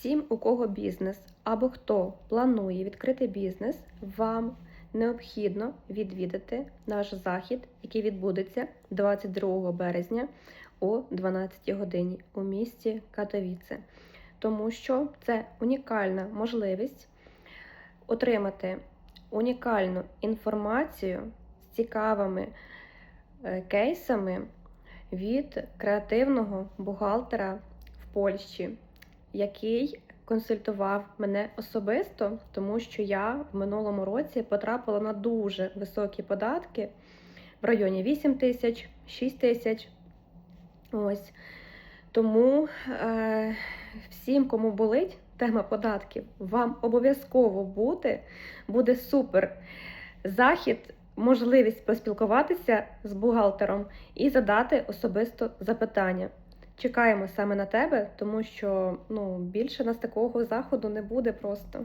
Всім, у кого бізнес або хто планує відкрити бізнес, вам необхідно відвідати наш захід, який відбудеться 22 березня о 12 годині у місті Катовіце. Тому що це унікальна можливість отримати унікальну інформацію з цікавими е, кейсами від креативного бухгалтера в Польщі, який консультував мене особисто, тому що я в минулому році потрапила на дуже високі податки в районі 8 тисяч, 6 тисяч. Ось. Тому е, всім, кому болить тема податків, вам обов'язково бути, буде супер захід, можливість поспілкуватися з бухгалтером і задати особисто запитання. Чекаємо саме на тебе, тому що ну, більше нас такого заходу не буде просто.